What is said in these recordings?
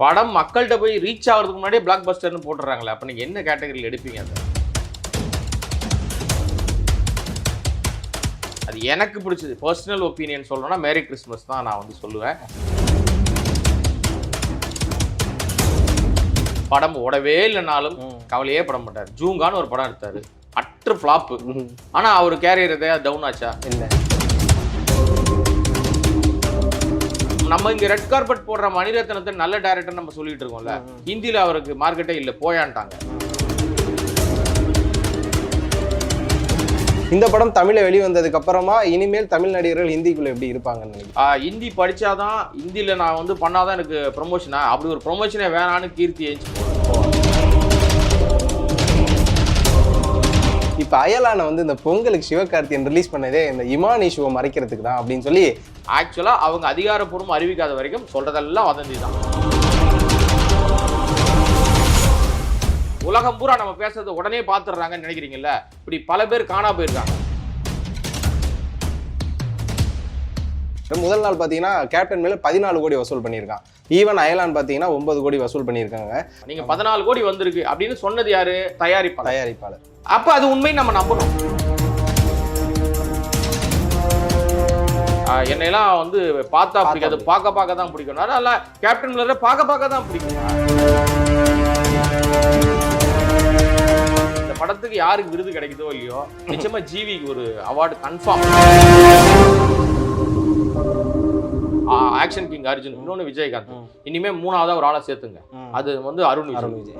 படம் மக்கள்கிட்ட போய் ரீச் ஆகிறதுக்கு முன்னாடியே பிளாக் பஸ்டர்னு போட்டுறாங்களே. அப்போ நீங்கள் என்ன கேட்டகரியில் எடுப்பீங்க அதை? அது எனக்கு பிடிச்சது. பர்சனல் ஒப்பீனியன் சொல்லணும்னா மேரி கிறிஸ்மஸ் தான் நான் வந்து சொல்லுவேன். படம் ஓடவே இல்லைனாலும் கவலையே பட மாட்டார். ஜூங்கான்னு ஒரு படம் எடுத்தாரு. அற்று ஃப்ளாப்பு ஆனா அவர் கேரியர் எதையா டவுன் ஆச்சா? இல்லை நம்ம இங்க ரெட் கார்பெட் போடுற மணிரத்னத்தை நல்ல டைரக்டர் நம்ம சொல்லிட்டு இருக்கோம்ல. ஹிந்தில அவருக்கு மார்க்கெட்டே இல்ல போயான்ட்டாங்க. இந்த படம் தமிழ்ல வெளிவந்ததுக்கு அப்புறமா இனிமேல் தமிழ் நடிகர்கள் ஹிந்திக்குள்ள எப்படி ஆஹ் ஹிந்தி படிச்சாதான் ஹிந்தில நான் வந்து பண்ணாதான் எனக்கு ப்ரொமோஷனா அப்படி ஒரு ப்ரொமோஷனே வேணான்னு கீர்த்தி ஏஞ்சி இப்போ அயலான வந்து இந்த பொங்கலுக்கு சிவகார்த்தியன் ரிலீஸ் பண்ணதே இந்த இமான் ஷோ மறைக்கிறதுக்கு தான் அப்படின்னு சொல்லி ஆக்சுவலாக அவங்க அதிகாரப்பூர்வம் அறிவிக்காத வரைக்கும் சொல்கிறதெல்லாம் வதந்தி தான். உலகம் பூரா நம்ம பேசுறது உடனே பார்த்துடுறாங்கன்னு நினைக்கிறீங்கல்ல? இப்படி பல பேர் காணா போயிருக்காங்க. முதல் நாள் பார்த்தீங்கன்னா கேப்டன் மேல பதினாலு கோடி வசூல் பண்ணியிருக்கான். ஈவன் அயலான் பார்த்தீங்கன்னா ஒன்பது கோடி வசூல் பண்ணியிருக்காங்க. நீங்க பதினாலு கோடி வந்திருக்கு அப்படின்னு சொன்னது யாரு? தயாரிப்பாளர். தயாரிப்பாளர். அப்ப அது உண்மை நம்ம நம்பணும். என்னையெல்லாம் வந்து பார்த்தா பிடிக்காது. பார்க்க பார்க்க தான் பிடிக்கும். அதனால கேப்டன் மில்லரை பார்க்க பார்க்க தான் பிடிக்கும். இந்த படத்துக்கு யாருக்கு விருது கிடைக்குதோ இல்லையோ நிச்சயமா ஜிவிக்கு ஒரு award confirm action king Arjun இன்னொன்னு விஜயகாந்த். இனிமே மூணாவதா ஒரு ஆளை சேர்த்துங்க. அது வந்து Arun Vijay. Arun Vijay.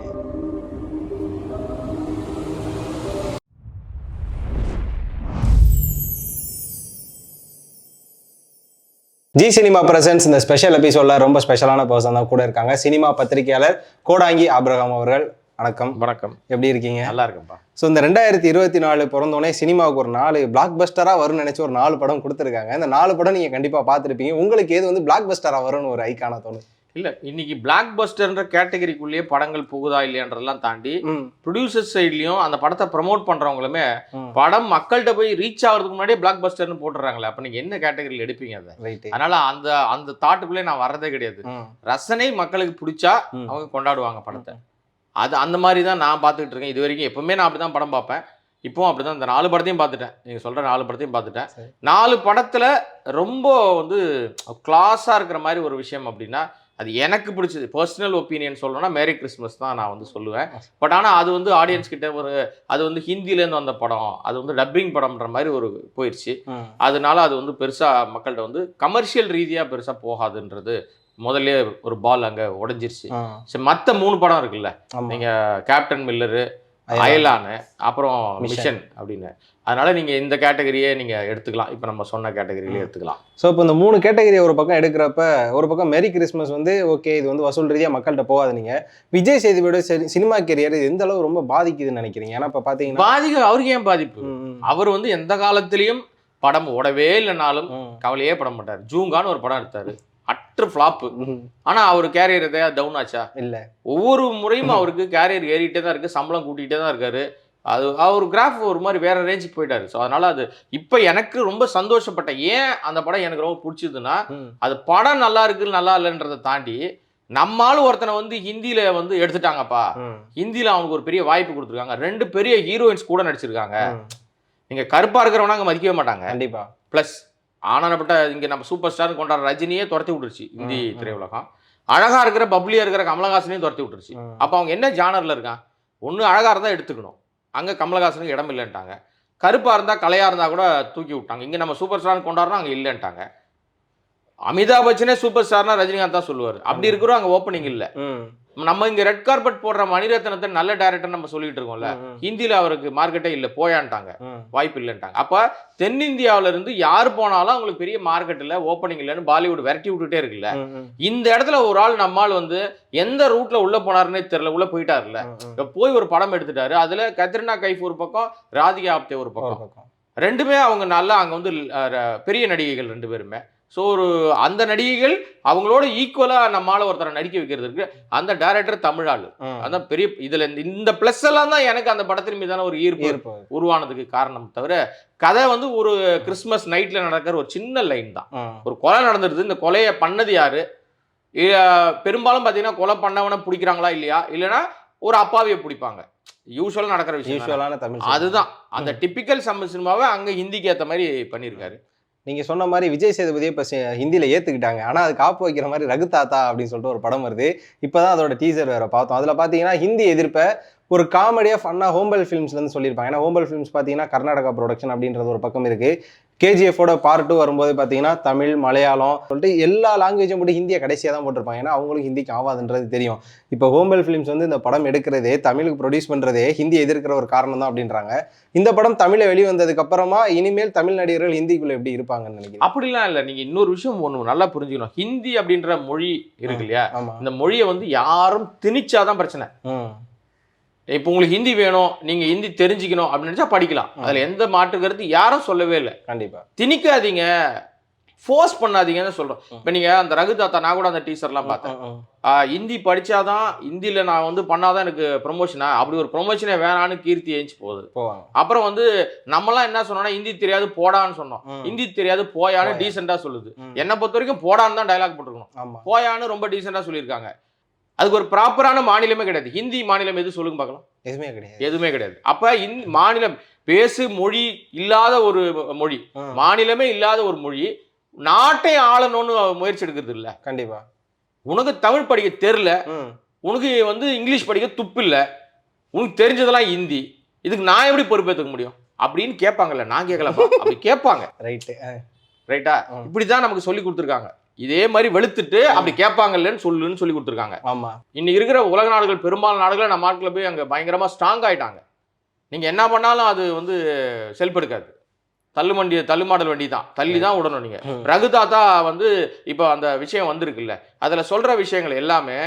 G cinema presence இந்த ஸ்பெஷல் எபிசோட்ல ரொம்ப ஸ்பெஷலான பர்சன் தான் கூட இருக்காங்க. சினிமா பத்திரிகையாளர் கோடாங்கி ஆபிரகாம் அவர்கள். வணக்கம். வணக்கம். எப்படி இருக்கீங்க? நல்லா இருக்கேன்ப்பா ஸோ இந்த ரெண்டாயிரத்தி இருபத்தி நாலு பிறந்தோடனே சினிமாவுக்கு ஒரு நாலு பிளாக் பஸ்டராக வரும்னு நினச்சி ஒரு நாலு படம் கொடுத்துருக்காங்க. இந்த நாலு படம் நீங்கள் கண்டிப்பாக பார்த்துருப்பீங்க. உங்களுக்கு எது வந்து பிளாக் பஸ்டராக வரும்னு ஒரு ஐக்கான தோணும் இல்ல இன்னைக்கு பிளாக் பஸ்டர்ன்ற கேட்டகரிக்குள்ளேயே படங்கள் புகுதா இல்லையான்றதெல்லாம் தாண்டி ப்ரொடியூசர் சைட்லயும் அந்த படத்தை ப்ரமோட் பண்றவங்களுமே ம். படம் மக்கள்கிட்ட போய் ரீச் ஆகிறதுக்கு முன்னாடியே பிளாக் பஸ்டர்னு போட்டுறாங்களே அப்ப நீங்க என்ன கேட்டகரியில் எடுப்பீங்க அதை? அதனால அந்த அந்த தாட்டுக்குள்ளே நான் வர்றதே கிடையாது. ரசனை மக்களுக்கு பிடிச்சா. அவங்க கொண்டாடுவாங்க படத்தை. அது அந்த மாதிரி தான் நான் பார்த்துக்கிட்டு இருக்கேன். இது வரைக்கும் எப்பவுமே நான் அப்படி தான் படம் பார்ப்பேன். இப்போவும் அப்படி தான் இந்த நாலு படத்தையும் பார்த்துட்டேன். நீங்கள் சொல்கிற நாலு படத்தையும் பார்த்துட்டேன். நாலு படத்தில் ரொம்ப வந்து கிளாஸாக இருக்கிற மாதிரி ஒரு விஷயம் அப்படின்னா அது எனக்கு பிடிச்சது. பர்சனல் ஒப்பீனியன் சொல்லணும்னா மேரி கிறிஸ்மஸ் தான் நான் வந்து சொல்லுவேன். பட் ஆனால் அது வந்து ஆடியன்ஸ் கிட்ட ஒரு அது வந்து ஹிந்திலேருந்து வந்த படம் அது வந்து டப்பிங் படம்ன்ற மாதிரி ஒரு போயிடுச்சு அதனால அது வந்து பெருசாக மக்கள்கிட்ட வந்து கமர்ஷியல் ரீதியாக பெருசாக போகாதுன்றது முதல்ல ஒரு பால் அங்கே உடஞ்சிருச்சு. சரி மற்ற மூணு படம் இருக்குல்ல ஆமாம் நீங்க கேப்டன் மில்லரு அயலானு அப்புறம் மிஷன் அப்படின்னு. அதனால நீங்க இந்த கேட்டகரியே நீங்க எடுத்துக்கலாம். இப்போ நம்ம சொன்ன கேட்டகரியிலே எடுத்துக்கலாம். ஸோ இப்போ இந்த மூணு கேட்டகரி ஒரு பக்கம் எடுக்கிறப்ப ஒரு பக்கம் மேரி கிறிஸ்மஸ் வந்து ஓகே இது வந்து வசூல் ரீதியாக மக்கள்கிட்ட போகாது நீங்கள் விஜய் சேதுபதியோட சரி சினிமா கெரியர் எந்த அளவு ரொம்ப பாதிக்குதுன்னு நினைக்கிறீங்க? ஏன்னா இப்போ பார்த்தீங்கன்னா பாதிக்க அவருக்கு ஏன் பாதிப்பு? அவர் வந்து எந்த காலத்திலையும் படம் ஓடவே இல்லைனாலும் கவலையே பட மாட்டார். ஜூங்கான்னு ஒரு படம் எடுத்தாரு. அற்று ஃப்ளாப்பு ம், ஆனா அவர் கேரியர் எதையா? டவுன் ஆச்சா? இல்ல. ஒவ்வொரு முறையும் அவருக்கு கேரியர் ஏறிட்டே தான் இருக்கு. சம்பளம் கூட்டிகிட்டே தான் இருக்காரு. அது அவர் கிராஃப் ஒரு மாதிரி வேற ரேஞ்சுக்கு போயிட்டாரு. ஸோ அதனால அது இப்போ எனக்கு ரொம்ப சந்தோஷப்பட்டேன் ஏன் அந்த படம் எனக்கு ரொம்ப பிடிச்சதுன்னா அது படம் நல்லா இருக்கு நல்லா இல்லைன்றதை தாண்டி நம்மாலும் ஒருத்தனை வந்து ஹிந்தியில வந்து எடுத்துட்டாங்கப்பா. ஹிந்தியில அவனுக்கு ஒரு பெரிய வாய்ப்பு கொடுத்துருக்காங்க. ரெண்டு பெரிய ஹீரோயின்ஸ் கூட நடிச்சிருக்காங்க. நீங்க கருப்பா இருக்கிறவனா அங்க மதிக்கவே மாட்டாங்க. கண்டிப்பா. ப்ளஸ் ஆனப்பட்ட இங்க நம்ம சூப்பர் ஸ்டார் கொண்டாடுற ரஜினியே துரத்தி விட்டுருச்சு இந்தி. திரையுலகம். அழகா இருக்கிற பப்ளியா இருக்கிற கமலஹாசனையும் துரத்தி விட்டுருச்சு. அப்போ அவங்க என்ன ஜானர்ல இருக்கான் ஒன்று அழகா இருந்தா எடுத்துக்கணும். அங்க கமலஹாசனுக்கு இடம் இல்லைன்ட்டாங்க. கருப்பா இருந்தா கலையா இருந்தா கூட தூக்கி விட்டாங்க. இங்க நம்ம சூப்பர் ஸ்டார் கொண்டாடுறோம் அங்க இல்லைன்ட்டாங்க. அமிதாப் பச்சனே சூப்பர் ஸ்டார்னா ரஜினிகாந்த் தான் சொல்லுவார். அப்படி இருக்கிறோம் அங்க ஓப்பனிங் இல்ல. நம்ம இங்க ரெட் கார்பெட் போடுற மணிரத்னத்தை நல்ல டைரக்டர் நம்ம சொல்லிட்டு இருக்கோம்ல. ஹிந்தில அவருக்கு மார்க்கெட்டே இல்ல போயான்ட்டாங்க. வாய்ப்பு இல்லைன்ட்டாங்க. அப்ப தென்னிந்தியாவுல இருந்து யார் போனாலும் அவங்களுக்கு பெரிய மார்க்கெட் இல்ல ஓப்பனிங் இல்லைன்னு பாலிவுட் விரட்டி விட்டுட்டே இருக்குல்ல. இந்த இடத்துல ஒரு ஆள் நம்மால் வந்து எந்த ரூட்ல உள்ள போனாருன்னே தெரியல உள்ள. இப்ப போய் ஒரு படம் எடுத்துட்டாரு. அதுல கத்ரினா கைஃப் ஒரு பக்கம் ராதிகா ஆப்தே ஒரு பக்கம். ரெண்டுமே அவங்க நல்லா அங்க வந்து பெரிய நடிகைகள் ரெண்டு பேருமே. ஸோ ஒரு அந்த நடிகைகள் அவங்களோட ஈக்குவலா நம்மால ஒருத்தரை நடிக்க வைக்கிறது இருக்கு. அந்த டைரக்டர் தமிழ் ஆளு ம். அதான் பெரிய இதுல இந்த- பிளஸ் எல்லாம் தான் எனக்கு அந்த படத்தின் மீதான ஒரு ஈர்ப்பு. உருவானதுக்கு காரணம் தவிர கதை வந்து ஒரு கிறிஸ்மஸ் நைட்ல நடக்கிற ஒரு சின்ன லைன் தான். ஒரு கொலை நடந்துருது. இந்த கொலையை பண்ணது யாரு? பெரும்பாலும் பார்த்தீங்கன்னா கொலை பண்ணவனை பிடிக்கிறாங்களா இல்லையா? இல்லைன்னா ஒரு அப்பாவியை பிடிப்பாங்க. யூஸ்வலாக நடக்கிற விஷயம். யூஸ்வலான தமிழ். அதுதான். அந்த டிப்பிக்கல் தமிழ் சினிமாவை அங்க ஹிந்திக்கு ஏத்த மாதிரி பண்ணியிருக்காரு. நீங்க சொன்ன மாதிரி விஜய் சேதுபதியை இப்ப சி- ஹிந்தில ஏத்துக்கிட்டாங்க. ஆனா அது காப்பு வைக்கிற மாதிரி ரகு தாத்தா அப்படின்னு சொல்லிட்டு ஒரு படம் வருது. இப்பதான் அதோட டீசர் வேற பார்த்தோம். அதுல பாத்தீங்கன்னா ஹிந்தி எதிர்ப்ப ஒரு காமெடியா ஃபன்னா ஹோம்பல் ஃபிலிம்ஸ்ல இருந்து சொல்லியிருப்பாங்க. ஏன்னா ஹோம்பல் ஃபிலிம்ஸ் பாத்தீங்கன்னா கர்நாடகா ப்ரொடக்ஷன் அப்படின்றது ஒரு பக்கம் இருக்கு. கேஜிஎஃபோட பார்ட் டூ வரும்போது பாத்தீங்கன்னா தமிழ் மலையாளம் சொல்லிட்டு எல்லா லாங்குவேஜும் போட்டு ஹிந்தியை கடைசியாக தான் போட்டிருப்பாங்க. ஏன்னா அவங்களுக்கு ஹிந்திக்கு ஆகாதுன்றது தெரியும். இப்போ ஹோம்பல் ஃபிலிம்ஸ் வந்து இந்த படம் எடுக்கிறதே தமிழுக்கு ப்ரொடியூஸ் பண்றதே ஹிந்தி எதிர்க்கிற ஒரு காரணம் தான் அப்படின்றாங்க. இந்த படம் தமிழை வெளிவந்ததுக்கு அப்புறமா இனிமேல் தமிழ் நடிகர்கள் ஹிந்திக்குள்ள எப்படி இருப்பாங்கன்னு நினைக்கிறேன் அப்படிலாம் இல்ல. நீங்க இன்னொரு விஷயம் ஒண்ணு நல்லா புரிஞ்சுக்கணும். ஹிந்தி அப்படின்ற மொழி இருக்கு இல்லையா? இந்த மொழியை வந்து யாரும் திணிச்சாதான் பிரச்சனை. இப்போ உங்களுக்கு ஹிந்தி வேணும் நீங்க ஹிந்தி தெரிஞ்சுக்கணும் அப்படின்னு நினைச்சா படிக்கலாம். அதுல எந்த மாற்று கருத்து யாரும் சொல்லவே இல்லை. கண்டிப்பா. திணிக்காதீங்க. ஃபோர்ஸ் பண்ணாதீங்கன்னு சொல்றோம். இப்போ நீங்க அந்த ரகு தாத்தா நான் கூட அந்த டீச்சர்லாம் பார்த்தேன். ஹிந்தி படிச்சாதான் ஹிந்தியில நான் வந்து பண்ணாதான் எனக்கு ப்ரொமோஷனா அப்படி ஒரு ப்ரொமோஷனே வேணான்னு கீர்த்தி ஏஞ்சி போகுது. அப்புறம் வந்து நம்மலாம் என்ன சொன்னோம்னா ஹிந்தி தெரியாது போடான்னு சொன்னோம். ஹிந்தி தெரியாது போயான்னு போயா. டீசெண்டா சொல்லுது. என்னை பொறுத்த வரைக்கும் போடான்னு தான் டைலாக் போட்டிருக்கணும். போயான்னு ரொம்ப டீசெண்டா சொல்லியிருக்காங்க. அதுக்கு ஒரு ப்ராப்பரான மாநிலமே கிடையாது. ஹிந்தி மாநிலம் எது சொல்லுங்க பார்க்கலாம். எதுவுமே கிடையாது. எதுவுமே கிடையாது. அப்ப இந் மாநிலம் பேசு மொழி இல்லாத ஒரு மொழி மாநிலமே இல்லாத ஒரு மொழி நாட்டை ஆளணும்னு முயற்சி எடுக்கிறது இல்ல. கண்டிப்பா. உனக்கு தமிழ் படிக்க தெரில உனக்கு வந்து இங்கிலீஷ் படிக்க துப்பு இல்ல உனக்கு தெரிஞ்சதெல்லாம் ஹிந்தி இதுக்கு நான் எப்படி பொறுப்பேற்றுக்க முடியும்? அப்படின்னு கேட்பாங்கல்ல. நான் கேட்கலப்பா. அப்படி கேட்பாங்க. ரைட்டு ரைட்டா ம். இப்படிதான் நமக்கு சொல்லி கொடுத்துருக்காங்க. இதே மாதிரி வெளுத்துட்டு அப்படி கேட்பாங்கல்லன்னு சொல்லுன்னு சொல்லி கொடுத்துருக்காங்க. ஆமா. இன்னைக்கு இருக்கிற உலக நாடுகள் பெரும்பாலான நாடுகள் நம்ம நாட்டில் போய் அங்கே பயங்கரமா ஸ்ட்ராங் ஆயிட்டாங்க. நீங்க என்ன பண்ணாலும் அது வந்து செல்பெடுக்காது தள்ளுவண்டி தள்ளுமாடல் வண்டி தான் தள்ளி தான் விடணும் நீங்க. ம், ரகு தாத்தா வந்து இப்போ அந்த விஷயம் வந்திருக்குல்ல. அதுல சொல்ற விஷயங்கள் எல்லாமே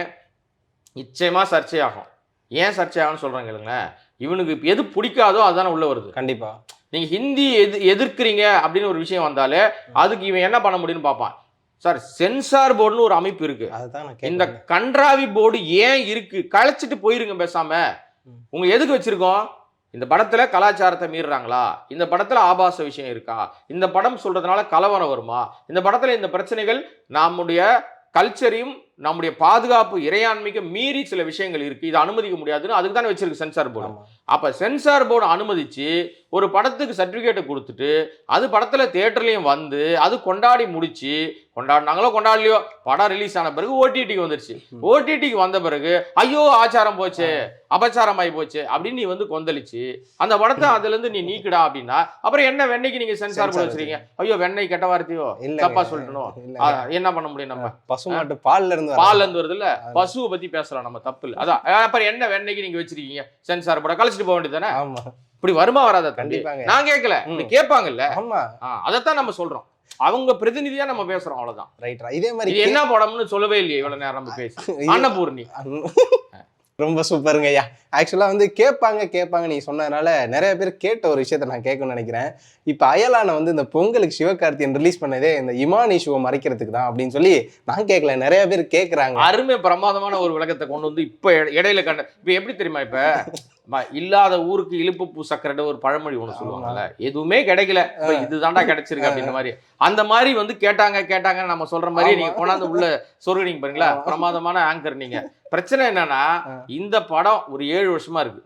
நிச்சயமா சர்ச்சையாகும். ஏன் சர்ச்சையாகும்னு சொல்றாங்க இல்லைங்களேன் இவனுக்கு எது பிடிக்காதோ அதுதானே உள்ள வருது. கண்டிப்பா. நீங்க ஹிந்தி எது எதிர்க்கிறீங்க அப்படின்னு ஒரு விஷயம் வந்தாலே அதுக்கு இவன் என்ன பண்ண முடியும்னு பார்ப்பான். சார் சென்சார் போர்டுன்னு ஒரு அமைப்பு இருக்கு. அதுதான் இந்த. கன்றாவி போர்டு ஏன் இருக்கு? கழிச்சிட்டு போயிருங்க பேசாம. உங்க எதுக்கு வச்சிருக்கோம்? இந்த படத்துல கலாச்சாரத்தை மீறுறாங்களா? இந்த படத்துல ஆபாச விஷயம் இருக்கா? இந்த படம் சொல்றதுனால கலவரம் வருமா? இந்த படத்துல இந்த பிரச்சனைகள் நம்முடைய கல்ச்சரையும் நம்முடைய பாதுகாப்பு இறையாண்மைக்கு மீறி சில விஷயங்கள் இருக்கு. இதை அனுமதிக்க முடியாதுன்னு அதுக்கு தானே வச்சிருக்கு சென்சார் போர்டு. அப்ப சென்சார் போர்டு அனுமதிச்சு ஒரு படத்துக்கு சர்டிபிகேட்டை கொடுத்துட்டு அது படத்துல தியேட்டர்லயும் வந்து அது கொண்டாடி முடிச்சு கொண்டாடினாங்களோ கொண்டாடலையோ? படம் ரிலீஸ் ஆன பிறகு ஓடிடிக்கு வந்துருச்சு. ஓடிடிக்கு வந்த பிறகு ஐயோ ஆச்சாரம் போச்சு அபச்சாரம் ஆகி போச்சு அப்படின்னு நீ வந்து கொந்தளிச்சு அந்த படத்தை அதுல இருந்து நீ நீக்குடா அப்படின்னா அப்புறம் என்ன வெண்ணெய்க்கு நீங்க சென்சார் Censor வச்சிருக்கீங்க? ஐயோ வெண்ணெய் கெட்ட வார்த்தையோ. தப்பா. ஆ, என்ன பண்ண முடியும் நம்ம? பசுமாட்டு பால்ல இருந்து பால்ல இருந்து வருது இல்ல பசுவை பத்தி பேசலாம் நம்ம தப்பு இல்ல. அதான். அப்புறம் என்ன வெண்ணெய்க்கு நீங்க வச்சிருக்கீங்க? சென்சார் போட கழிச்சிட்டு போக வேண்டியதுதானே ஆமா. இப்படி வருமா வராதா கண்டிப்பாங்க. நான் கேட்கல கேட்பாங்கல்ல? ஆமா. அதைத்தான் நம்ம சொல்றோம். அவங்க பிரதிநிதியா நம்ம பேசுறோம் அவ்வளவுதான். ரைட் இதே மாதிரி என்ன படம்னு சொல்லவே இல்லையே இவ்வளவு நேரம் பேசி. அன்னபூர்ணி. ரொம்ப சூப்பருங்க ஐயா. ஆக்சுவலாக வந்து கேட்பாங்க கேட்பாங்க. நீ சொன்னதுனால நிறைய பேர் கேட்ட ஒரு விஷயத்த நான் கேட்கணும்னு நினைக்கிறேன். இப்போ அயலான வந்து இந்த பொங்கலுக்கு சிவகார்த்தியன் ரிலீஸ் பண்ணதே இந்த இமான் இஷ்யூவை மறைக்கிறதுக்கு தான் அப்படின்னு சொல்லி நான் கேட்கல. நிறைய பேர் கேட்குறாங்க அருமை பிரமாதமான ஒரு விளக்கத்தை கொண்டு வந்து இப்ப இட- இடையில கண்ட இப்ப எப்படி தெரியுமா இப்ப? இல்லாத ஊருக்கு இழுப்பு பூ சக்கரன்னு ஒரு பழமொழி ஒண்ணு சொல்லுவாங்கல்ல. எதுவுமே கிடைக்கல. இதுதான்டா கிடைச்சிருக்கு அப்படின்ற மாதிரி. அந்த மாதிரி வந்து கேட்டாங்க கேட்டாங்க நம்ம சொல்ற மாதிரி நீங்க கொண்டாந்து உள்ள சொருகினீங்க பாருங்களா. பிரமாதமான ஆங்கர் நீங்க. பிரச்சனை என்னன்னா. இந்த படம் ஒரு ஏழு வருஷமா இருக்கு.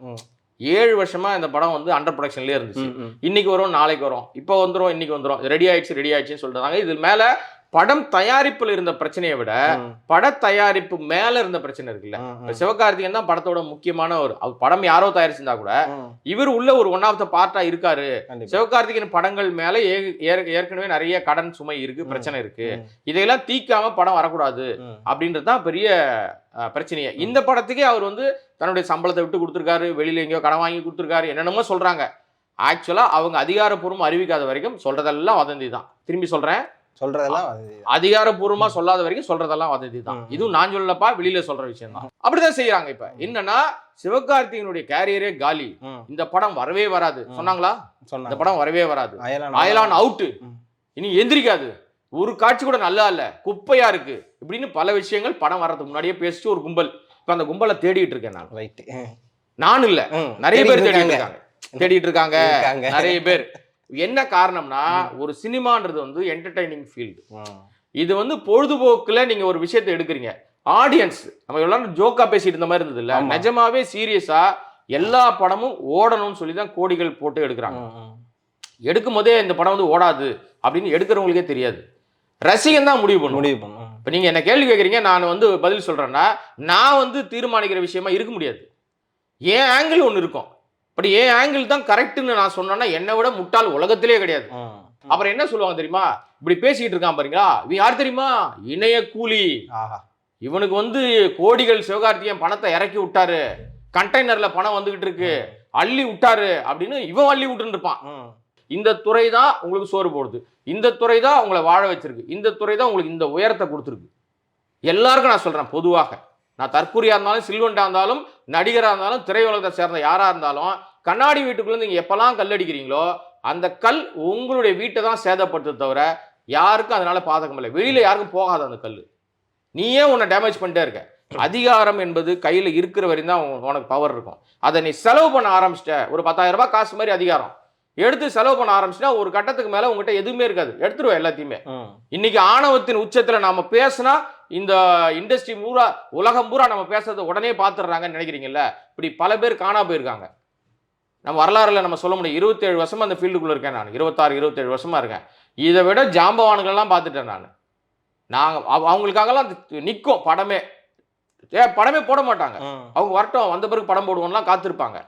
ஏழு வருஷமா இந்த படம் வந்து அண்டர் ப்ரொடக்ஷன்லயே இருந்துச்சு. இன்னைக்கு வரும் நாளைக்கு வரும் இப்போ வந்துரும் இன்னைக்கு வந்துரும் ரெடி ஆயிடுச்சு ரெடி ஆயிடுச்சுன்னு சொல்றாங்க இது மேல படம் தயாரிப்புல இருந்த பிரச்சனையை விட பட தயாரிப்பு மேல இருந்த பிரச்சனை இருக்குல்ல. சிவகார்த்திகேயன் தான் படத்தோட முக்கியமான ஒரு படம் யாரோ தயாரிச்சிருந்தா கூட இவர் உள்ள ஒரு ஒன் ஆஃப் த பார்ட்டா இருக்காரு. சிவகார்த்திகேயன் படங்கள் மேல ஏற்கனவே நிறைய கடன் சுமை இருக்கு. பிரச்சனை இருக்கு. இதையெல்லாம் தீக்காம படம் வரக்கூடாது ம். அப்படின்றது தான் பெரிய பிரச்சனையே. இந்த படத்துக்கே அவர் வந்து தன்னுடைய சம்பளத்தை விட்டு கொடுத்துருக்காரு வெளியில எங்கேயோ கடன் வாங்கி கொடுத்துருக்காரு என்னென்னமோ சொல்றாங்க. ஆக்சுவலா அவங்க அதிகாரப்பூர்வம் அறிவிக்காத வரைக்கும் சொல்றதெல்லாம் வதந்தி தான். திரும்பி சொல்றேன். சொல்றதெல்லாம் அது அதிகாரப்பூர்வமா சொல்லாத வரைக்கும் சொல்றதெல்லாம் வதந்தி தான். இதுவும் நான் சொல்லப்பா வெளியில சொல்ற விஷயம் தான். அப்படிதான் செய்யறாங்க இப்ப. என்னன்னா சிவகார்த்திகனுடைய கேரியரே காலி. இந்த படம் வரவே வராது. சொன்னாங்களா? இந்த படம் வரவே வராது. அயலான் அவுட்டு. இனி எந்திரிக்காது. ஒரு காட்சி கூட நல்லா இல்ல. குப்பையா இருக்கு. இப்படின்னு பல விஷயங்கள் படம் வர்றதுக்கு முன்னாடியே பேசிட்டு ஒரு கும்பல். இப்ப அந்த கும்பலை தேடிட்டு இருக்கேன் நான். ரைட் நான் இல்ல. நிறைய பேர் தேடிட்டு இருக்காங்க. தேடிட்டு இருக்காங்க. நிறைய பேர். என்ன காரணம்னா ஒரு சினிமான்றது வந்து என்டர்டைனிங் ஃபீல்டு இது வந்து பொழுதுபோக்குல நீங்க ஒரு விஷயத்தை எடுக்கிறீங்க. ஆடியன்ஸ் நம்ம எல்லாரும் ஜோக்கா பேசிட்டு இருந்த மாதிரி இருந்தது இல்ல. நிஜமாவே சீரியஸா எல்லா படமும் ஓடணும்னு சொல்லி தான் கோடிகள் போட்டு எடுக்கிறாங்க. எடுக்கும் போதே இந்த படம் வந்து ஓடாது அப்படின்னு எடுக்கிறவங்களுக்கே தெரியாது. ரசிகன் தான் முடிவு பண்ணும். முடிவு பண்ணும். இப்போ நீங்கள் என்ன கேள்வி கேட்குறீங்க நான் வந்து பதில் சொல்கிறேன்னா நான் வந்து தீர்மானிக்கிற விஷயமா இருக்க முடியாது. என் ஆங்கிள் ஒன்று இருக்கும். பட் என் ஆங்கிள் தான் கரெக்டுன்னு நான் சொன்னேன்னா என்னை விட முட்டாள் உலகத்திலே கிடையாது. அப்புறம் என்ன சொல்லுவாங்க தெரியுமா? இப்படி பேசிக்கிட்டு இருக்கான் பாருங்களா. இவன் யார் தெரியுமா? இணைய கூலி. ஆஹா. இவனுக்கு வந்து கோடிகள் சிவகார்த்திகேயன் பணத்தை இறக்கி விட்டாரு. கண்டெய்னர்ல பணம் வந்துகிட்டு இருக்கு. அள்ளி விட்டாரு அப்படின்னு இவன் அள்ளி விட்டுன்னு இருப்பான். ம். இந்த துறை தான் உங்களுக்கு சோறு போடுது. இந்த துறை தான் உங்களை வாழ வச்சிருக்கு. இந்த துறை தான் உங்களுக்கு இந்த உயரத்தை கொடுத்துருக்கு. எல்லாருக்கும் நான் சொல்றேன் பொதுவாக. நான் தற்கூரியா இருந்தாலும் சில்வெண்டா இருந்தாலும் நடிகராக இருந்தாலும் திரையுலகத்தை சேர்ந்த யாராக இருந்தாலும் கண்ணாடி வீட்டுக்குள்ளேருந்து நீங்கள் எப்போல்லாம் கல் அடிக்கிறீங்களோ அந்த கல் உங்களுடைய வீட்டை தான் சேதப்படுத்த தவிர யாருக்கும் அதனால் பாதகம் இல்லை. வெளியில் யாருக்கும் போகாது அந்த கல் நீயே உன்னை டேமேஜ் பண்ணிட்டே இருக்க. அதிகாரம் என்பது கையில் இருக்கிற வரையும் தான் உனக்கு பவர் இருக்கும். அதை நீ செலவு பண்ண ஆரம்பிச்சிட்ட. ஒரு பத்தாயிரம் ரூபாய் காசு மாதிரி அதிகாரம். எடுத்து செலவு பண்ண ஆரம்பிச்சிட்டா ஒரு கட்டத்துக்கு மேலே உங்ககிட்ட எதுவுமே இருக்காது. எடுத்துருவேன் எல்லாத்தையுமே. இன்னைக்கு ஆணவத்தின் உச்சத்தில் நாம பேசினா இந்த இண்டஸ்ட்ரி பூரா உலகம் பூரா நம்ம பேசுறதை உடனே பார்த்துடுறாங்கன்னு நினைக்கிறீங்கல்ல? இப்படி பல பேர் காணா போயிருக்காங்க. நம்ம வரலாறுல நம்ம சொல்ல முடியும். இருபத்தேழு வருஷமா அந்த ஃபீல்டுக்குள்ள இருக்கேன் நான். இருபத்தாறு இருபத்தேழு வருஷமா இருக்கேன். இதை விட ஜாம்பவான்கள்லாம் பார்த்துட்டேன் நான். நாங்கள் அவங்களுக்காகலாம் நிற்கும் படமே. ஏ படமே போட மாட்டாங்க. அவங்க வரட்டும் வந்த பிறகு படம் போடுவோம்லாம் காத்திருப்பாங்க.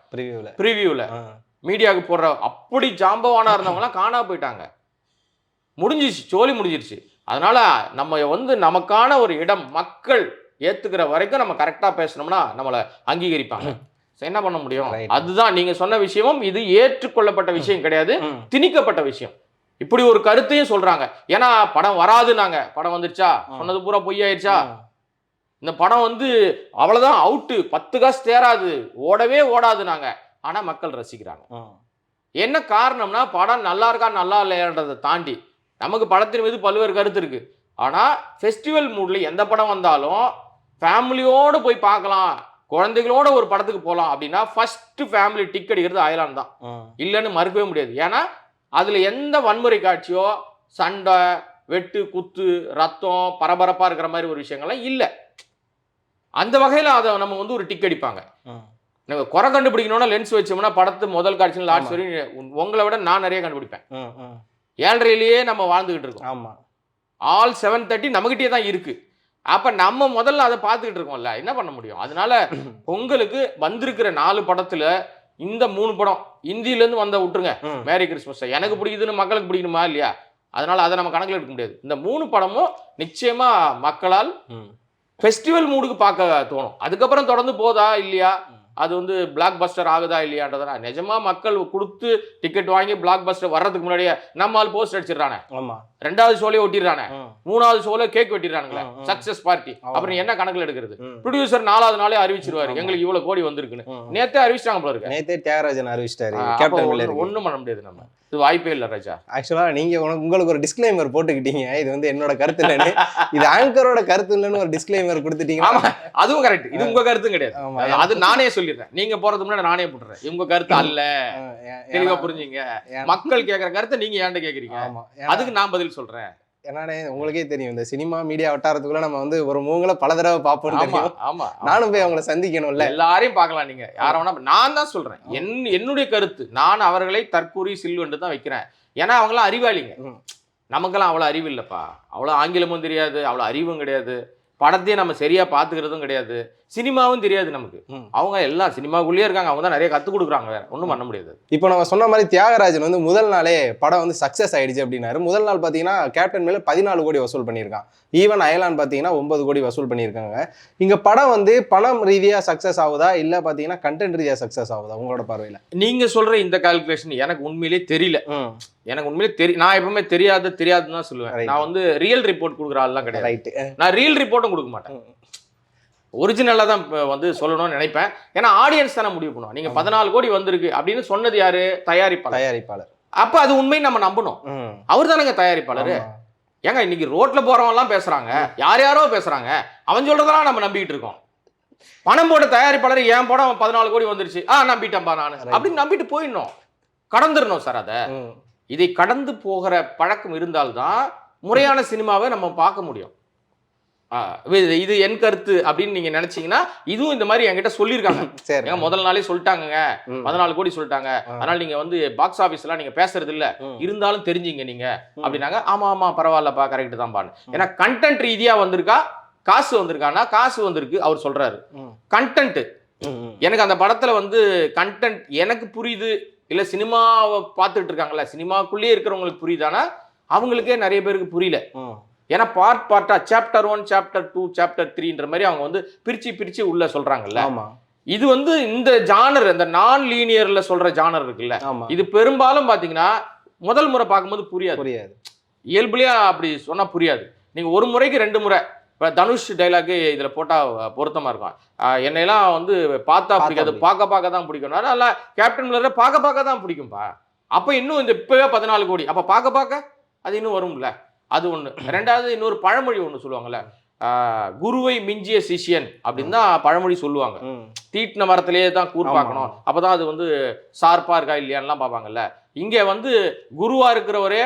ப்ரிவியூவில் ஆ. மீடியாவுக்கு போடுற அப்படி ஜாம்பவானா இருந்தவங்கலாம் காணா போயிட்டாங்க. முடிஞ்சிருச்சு சோலி முடிஞ்சிருச்சு. அதனால நம்ம வந்து நமக்கான ஒரு இடம் மக்கள் ஏத்துக்கிற வரைக்கும் நம்ம கரெக்டா பேசணும்னா நம்மளை அங்கீகரிப்பாங்க. என்ன பண்ண முடியும். அதுதான் நீங்க சொன்ன விஷயமும் இது ஏற்றுக்கொள்ளப்பட்ட விஷயம் கிடையாது. திணிக்கப்பட்ட விஷயம். இப்படி ஒரு கருத்தையும் சொல்றாங்க. ஏன்னா படம் வராதுனாங்க படம் வந்துருச்சா. சொன்னது பூரா பொய்யாயிருச்சா. இந்த படம் வந்து அவ்வளவுதான் அவுட்டு பத்து காசு தேராது. ஓடவே ஓடாது நாங்க ஆனா மக்கள் ரசிக்கிறாங்க. என்ன காரணம்னா படம் நல்லா இருக்கா நல்லா இல்லையான்றதை தாண்டி நமக்கு படத்தின் மீது பல்வேறு கருத்து இருக்கு. ஆனா ஃபெஸ்டிவல் மூட்ல எந்த படம் வந்தாலும் ஃபேமிலியோடு போய் பார்க்கலாம் குழந்தைகளோட ஒரு படத்துக்கு போகலாம் அப்படின்னா ஃபர்ஸ்ட் ஃபேமிலி டிக் அடிக்கிறது அயலான் தான். இல்லைன்னு மறுக்கவே முடியாது. ஏன்னா அதுல எந்த வன்முறை காட்சியோ சண்டை வெட்டு குத்து ரத்தம் பரபரப்பா இருக்கிற மாதிரி ஒரு விஷயங்கள்லாம் இல்லை. அந்த வகையில அதை நம்ம வந்து ஒரு டிக் அடிப்பாங்க. நம்ம குறை கண்டுபிடிக்கணும்னா லென்ஸ் வச்சோம்னா படத்து முதல் காட்சியில் லாஸ்ட். வரையும் உங்களை விட நான் நிறைய கண்டுபிடிப்பேன். ஏழரையிலேயே நம்ம வாழ்ந்துகிட்டு இருக்கோம் ஆமா ஆல் செவன் தேர்ட்டி நம்மகிட்டயே தான் இருக்கு அப்ப நம்ம முதல்ல அதை பார்த்துக்கிட்டு இருக்கோம்ல என்ன பண்ண முடியும் அதனால பொங்கலுக்கு வந்திருக்கிற நாலு படத்துல இந்த மூணு படம் இந்தியில இருந்து வந்த விட்டுருங்க. மேரி கிறிஸ்மஸ் எனக்கு பிடிக்குதுன்னு மக்களுக்கு பிடிக்கணுமா இல்லையா அதனால அதை நம்ம கணக்கில் எடுக்க முடியாது இந்த மூணு படமும் நிச்சயமா மக்களால். ஃபெஸ்டிவல் மூடுக்கு பார்க்க தோணும் அதுக்கப்புறம் தொடர்ந்து போதா இல்லையா. அது வந்து பிளாக் பஸ்டர் ஆகுதா இல்லையான்றதுனா நிஜமா மக்கள் கொடுத்து டிக்கெட் வாங்கி பிளாக் பஸ்டர் வர்றதுக்கு முன்னாடியே நம்ம ஆள் போஸ்ட் அடிச்சிடறானே. ஆமா. ரெண்டாவது ஷோலயே ஒட்டிடுறானே. மூணாவது ஷோல கேக் வெட்டிடுறானுங்களே. Success party. அப்புறம் என்ன கணக்குல எடுக்கிறது. ப்ரொடியூசர் நாலாவது நாளே அறிவிச்சிருவாரு. எங்களுக்கு இவ்வளவு கோடி வந்திருக்குன்னு. நேத்தே அறிவிச்சிட்டாங்க போல இருக்கு. நேத்தே தியாகராஜன் அறிவிச்சிட்டாரு. ஒண்ணும் பண்ண முடியாது நம்ம. இது வாய்ப்பே இல்ல ராஜா. ஆக்சுவலா நீங்க உனக்கு உங்களுக்கு ஒரு டிஸ்க்ளைமர் போட்டுக்கிட்டீங்க. இது வந்து என்னோட கருத்து இல்லைன்னு. இது ஆங்கரோட கருத்து இல்லைன்னு ஒரு டிஸ்க்ளைமர் கொடுத்துட்டீங்கன்னா ஆமா அதுவும் கரெக்ட் இது உங்க கருத்தும் கிடையாது. அது- நானே சொல்லிடுறேன். நீங்க போறதுக்கு முன்னாடி நானே போட்டுறேன். உங்க கருத்து அல்ல. தெளிவா புரிஞ்சுங்க. மக்கள் கேக்குற கருத்தை நீங்க ஏன்ட்ட கேக்குறீங்க? அதுக்கு நான் பதில் சொல்றேன். ஏன்னானே உங்களுக்கே தெரியும். இந்த சினிமா மீடியா வட்டாரத்துக்குள்ள நம்ம வந்து ஒரு மூங்களை பல தடவை பார்ப்போம்னு ஆமா தெரியும். ஆமா ஆமா. நானும் போய் அவங்கள சந்திக்கணும்ல. எல்லாரையும் பார்க்கலாம் நீங்க. யார வேணா நான் தான் சொல்றேன். என் என்னுடைய கருத்து. நான் அவர்களை தற்கூரி சில்வென்று தான் வைக்கிறேன். ஏன்னா அவங்களாம் அறிவாளிங்க. நமக்கெல்லாம் அவ்வளோ அறிவு இல்லைப்பா. அவ்வளோ ஆங்கிலமும் தெரியாது. அவ்வளோ அறிவும் கிடையாது. படத்தையும் நம்ம சரியா பார்த்துக்கிறதும் கிடையாது. சினிமாவும் தெரியாது நமக்கு. அவங்க எல்லாம் சினிமாக்குள்ளேயே இருக்காங்க. அவங்க தான் நிறைய கற்றுக் கொடுக்குறாங்க வேற ஒன்றும் பண்ண முடியாது. இப்போ நம்ம சொன்ன மாதிரி தியாகராஜன் வந்து முதல் நாளே படம் வந்து சக்ஸஸ் ஆயிடுச்சு அப்படின்னாரு. முதல் நாள் பார்த்தீங்கன்னா கேப்டன் மேல பதினாலு கோடி வசூல் பண்ணியிருக்கான். ஈவன் அயலான் பார்த்தீங்கன்னா ஒன்பது கோடி வசூல் பண்ணியிருக்காங்க. இங்க படம் வந்து பணம் ரீதியா சக்ஸஸ் ஆகுதா? இல்ல பார்த்தீங்கன்னா கண்டென்ட் ரீதியா சக்ஸஸ் ஆகுதா? உங்களோட பார்வையில. நீங்க சொல்ற இந்த கால்குலேஷன் எனக்கு உண்மையிலேயே தெரியல. எனக்கு உண்மையிலே தெரி நான் எப்பவுமே தெரியாது தெரியாதுன்னு தான் சொல்லுவேன். நான் வந்து ரியல் ரிப்போர்ட் கொடுக்குற ஆள்லாம் கிடையாது. ரைட்டு நான் ரியல் ரிப்போர்ட்டும் கொடுக்க மாட்டேன். ஒரிஜினலாக தான் வந்து சொல்லணும்னு நினைப்பேன். ஏன்னா ஆடியன்ஸ் தானே முடிவு பண்ணுவோம் நீங்க ஆமா. பதினாலு கோடி வந்திருக்கு அப்படின்னு சொன்னது யாரு? தயாரிப்பாளர். தயாரிப்பாளர். அப்ப அது உண்மை நம்ம நம்பணும். அவர் தானங்க தயாரிப்பாளர். ஏங்க இன்னைக்கு ரோட்ல போறவங்கலாம் பேசுறாங்க. யார் யாரோ பேசுறாங்க. அவன் சொல்றதெல்லாம் நம்ம நம்பிக்கிட்டு இருக்கோம். பணம் போட்ட தயாரிப்பாளர் என் படம் பதினாலு கோடி வந்துருச்சு? ஆ நம்பிட்டேன்பா நான். அப்படின்னு நம்பிட்டு போயிடணும். கடந்துடணும் சார் அதை. இதை கடந்து போகிற பழக்கம் இருந்தால்தான் முறையான சினிமாவை நம்ம பார்க்க முடியும். இது என் கருத்து அப்படின்னு நீங்க நினைச்சீங்கன்னா இதுவும் இந்த மாதிரி என்கிட்ட சொல்லியிருக்காங்க. முதல் நாளே சொல்லிட்டாங்கங்க. ம். பதினாலு கோடி சொல்லிட்டாங்க. அதனால நீங்க வந்து பாக்ஸ் ஆபீஸ் எல்லாம் நீங்க பேசுறது இல்ல. இருந்தாலும் தெரிஞ்சுங்க நீங்க. அப்படின்னாங்க. ஆமா ஆமா பரவாயில்லப்பா கரெக்ட் தான் பான்னு. ஏன்னா கண்டென்ட் ரீதியா வந்திருக்கா? காசு வந்திருக்கானா காசு வந்திருக்கு. அவர் சொல்றாரு. கண்டென்ட். எனக்கு அந்த படத்துல வந்து கண்டென்ட் எனக்கு புரியுது. இல்ல சினிமாவை பார்த்துட்டு இருக்காங்கல்ல சினிமாக்குள்ளேயே இருக்கிறவங்களுக்கு புரியுதானா அவங்களுக்கே நிறைய பேருக்கு புரியல. ஏன்னா part பார்ட்டா chapter one chapter two chapter த்ரீன்ற மாதிரி அவங்க வந்து பிரிச்சு பிரிச்சு உள்ள சொல்றாங்கல்ல. இது வந்து இந்த ஜானர் இந்த நான் லீனியர்ல சொல்ற ஜானர் இருக்குல்ல. இது பெரும்பாலும் பாத்தீங்கன்னா முதல் முறை பார்க்கும்போது புரியாது. புரியாது. இயல்புலயே அப்படி சொன்னா புரியாது. நீங்க ஒரு முறைக்கு ரெண்டு முறை இப்போ தனுஷ் டைலாக்கு இதுல போட்டா பொருத்தமா இருக்கும். என்னையெல்லாம் வந்து பார்த்தா பிடிக்காது. பார்க்க பார்க்க தான் பிடிக்கும். நல்லா கேப்டன் மில்லரை பார்க்க பார்க்க தான் பிடிக்கும்பா. அப்ப இன்னும் இந்த இப்பவே பதினாலு கோடி. அப்ப பார்க்க பார்க்க அது இன்னும் வரும்ல. அது ஒண்ணு. ரெண்டாவது இன்னொரு பழமொழி ஒண்ணு சொல்லுவாங்கல்ல. குருவை மிஞ்சிய சிஷ்யன் அப்படின்னு தான் பழமொழி சொல்லுவாங்க. தீட்டின மரத்திலேயே தான் கூர். பார்க்கணும். அப்பதான் அது வந்து ஷார்ப்பா இருக்கா இல்லையான்லாம் பார்ப்பாங்கல்ல. இங்க வந்து குருவா இருக்கிறவரே